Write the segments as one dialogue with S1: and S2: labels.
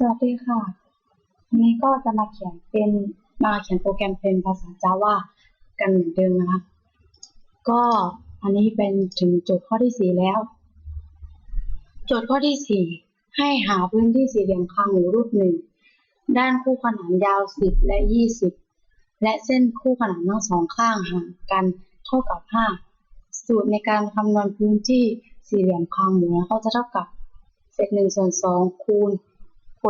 S1: สวัสดีค่ะวันนี้ก็จะมาเขียนเป็นมาเขียนโปรแกรมเป็นภาษา Java กันเหมือนเดิมนะคะก็อันนี้เป็นถึงโจทย์ข้อที่สี่แล้ว โจทย์ข้อที่สี่ให้หาพื้นที่สี่เหลี่ยมคางหมูรูปหนึ่งด้านคู่ขนานยาวสิบและยี่สิบและเส้นคู่ขนานทั้งสองข้างห่างกันเท่ากับห้าสูตรในการคำนวณพื้นที่สี่เหลี่ยมคางหมูก็จะเท่ากับเศษหนึ่งส่วนสองคูณ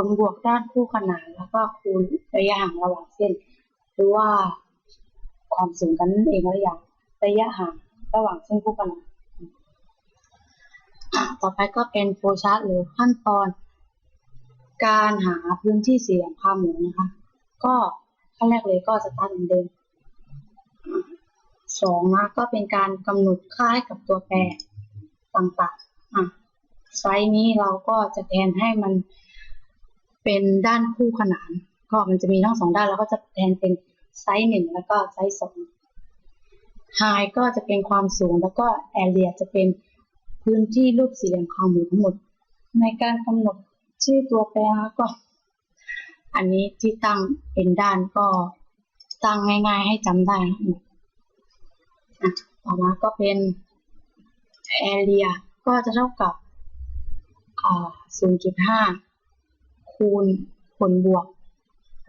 S1: ลบวกด้านคู่ขนานแล้วก็คูณระยะห่างระหว่างเส้น หรือว่าความสูงกันนั่นเองระยะระยะห่างระหว่างเส้นคู่ขนานต่อไปก็เป็นโฟชาร์ตหรือขั้นตอน การหาพื้นที่สี่เหลี่ยมคางหมูนะคะ ก็ขั้นแรกเลยก็สตาร์ทเหมือนเดิมสองนะก็เป็นการกำหนดค่าให้กับตัวแปรต่างๆอะไซส์นี้เราก็จะแทนให้มัน เป็นด้านคู่ขนาน ก็มันจะมีทั้งสองด้านเราก็จะแทนเป็นไซส์หนึ่งแล้วก็ไซส์สองไฮก็จะเป็นความสูงแล้วก็แอเรียจะเป็นพื้นที่รูปสี่เหลี่ยมคางหมูทั้งหมด ในการกำหนดชื่อตัวแปรก็ อันนี้ที่ตั้งเป็นด้านก็ตั้งง่าย ๆ ให้จำได้นะต่อมาก็เป็น area ก็จะเท่ากับ 0.5 คูณผลบวก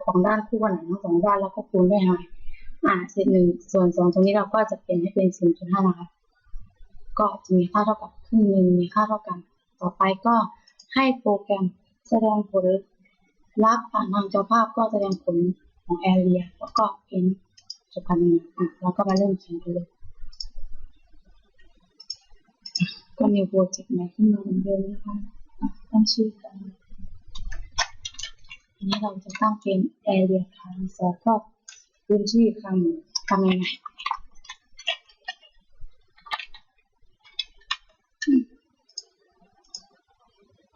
S1: ของด้านคู่ขนานทั้งสองด้านแล้วก็คูณด้วย high อ่าเศษหนึ่งส่วนสองตรงนี้เราก็จะเปลี่ยนให้เป็น0.5นย์จุดห้านะคะก็จะมีค่าเท่ากับครึ่งหนึ่งมีค่าเท่ากัน ต่อไปก็ให้โปรแกรมแสดงผลลักผ่านทางจอภาพก็แสดงผลของ area แล้วก็เป็นจบกันหนึ่งอะเราก็มาเริ่มเขียนกันเลยก็ new project ใหม่ขึ้นมาเหมือนเดิมนะคะตั้งชื่อกั ทีนี้เราจะตั้งเป็น area คางสองก็พื้นที่คางทำยังไง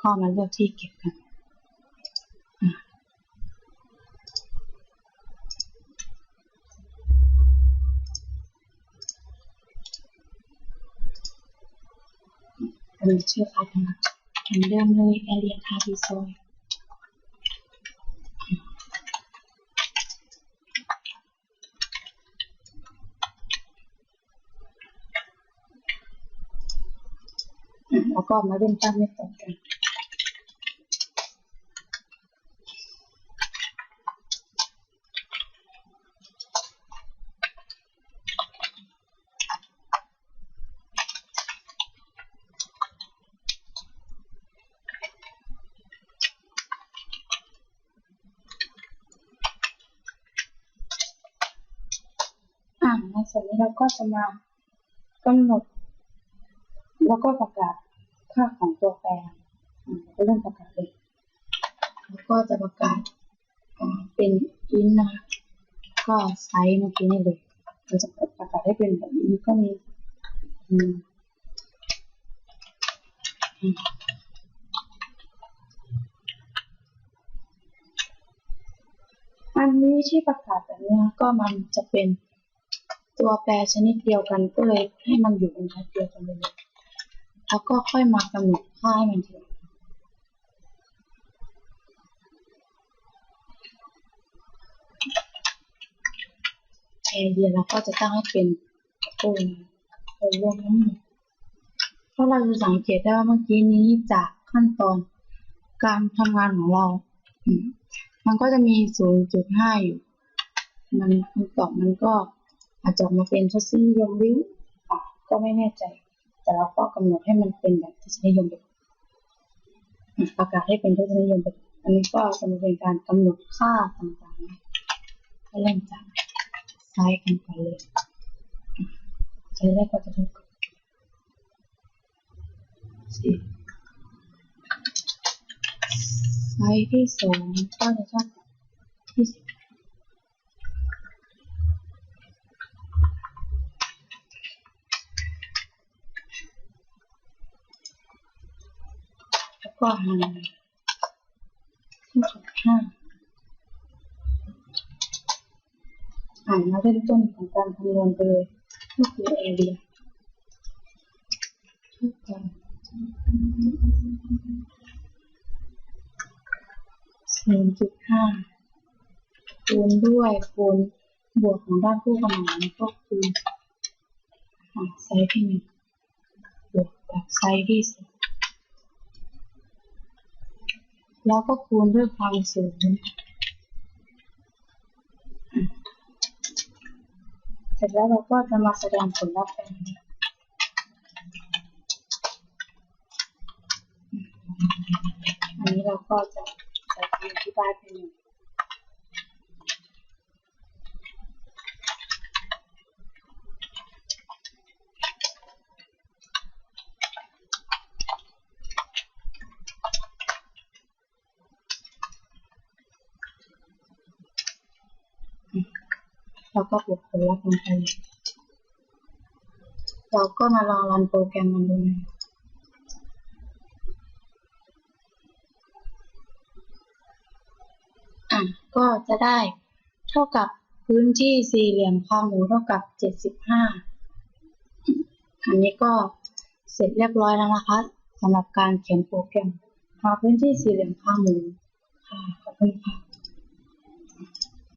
S1: ก็มาเลือกที่เก็บกันอะกำลังชื่อคาทนะเหมือนเดิมเลย area คาดีซย อะ แล้วก็มาเริ่มตั้งไม่ตรงกันอ่าในส่วนนี้เราก็จะมากำหนด แล้วก็ประกาศ ค่าของตัวแปรก็เริ่มประกาศเลยแล้วก็จะประกาศเป็นอินนะคะก็ไซส์เมื่อกี้นี่เลยเราจะประกาศให้เป็นแบบนี้ก็มีอันนี้ที่ประกาศแบบนี้ก็มันจะเป็นตัวแปรชนิดเดียวกันก็เลยให้มันอยู่บนทัดเดียวกันเลย แล้วก็ค่อยมากำหนดค่าให้มันทีหลังแอเรียเราก็จะตั้งให้เป็นโอ้โหรวมทั้งหมดเพราะเราจะสังเกตได้ว่าเมื่อกี้นี้จากขั้นตอนการทำงานของเรา มันก็จะมี 0.5 อยู่ มันคำตอบมันก็อาจจะมาเป็นทศนิยมหรือก็ไม่แน่ใจ แต่เราก็กำหนดให้มันเป็นแบบทศนิยมไปประกาศให้เป็นทศนิยมไปอันนี้ก็จะมาเป็นการกำหนดค่าต่างๆนะก็เริ่มจากไซส์กันก่อนเลยอะไซส์แรกก็จะเท่ากับสิบไซส์ที่สองก็จะเท่ากับยี่สิบ วก็หารที่จุดห้าอ่านมาเริ่มต้นของการคำนวณไปเลยก็คือ area เท่ากันหนึ่จุดห้าคูณด้วยคูณบวกของด้านคู่ขนานก็คือไซส์ที่หนึ่งบวกกับไซส์ที่สอง แล้วก็คูณด้วยความสูงเสร็จแล้วเราก็จะมาแสดงผลลัพธ์กันนี้อันนี้เราก็จะใส่คำอธิบายเป็นึ่ งแล้วก็บวกผลลัพธ์ลงไปเราก็มาลองรันโปรแกรมมันดูนะอะก็จะได้เท่ากับพื้นที่สี่เหลี่ยมคาหมูเท่ากับเจ็ดสิบห้าอันนี้ก็เสร็จเรียบร้อยแล้วนะคะสำหรับการเขียนโปรแกรมหาพื้นที่สี่เหลี่ยมคาหมูค่ะขอบคุณค่ะ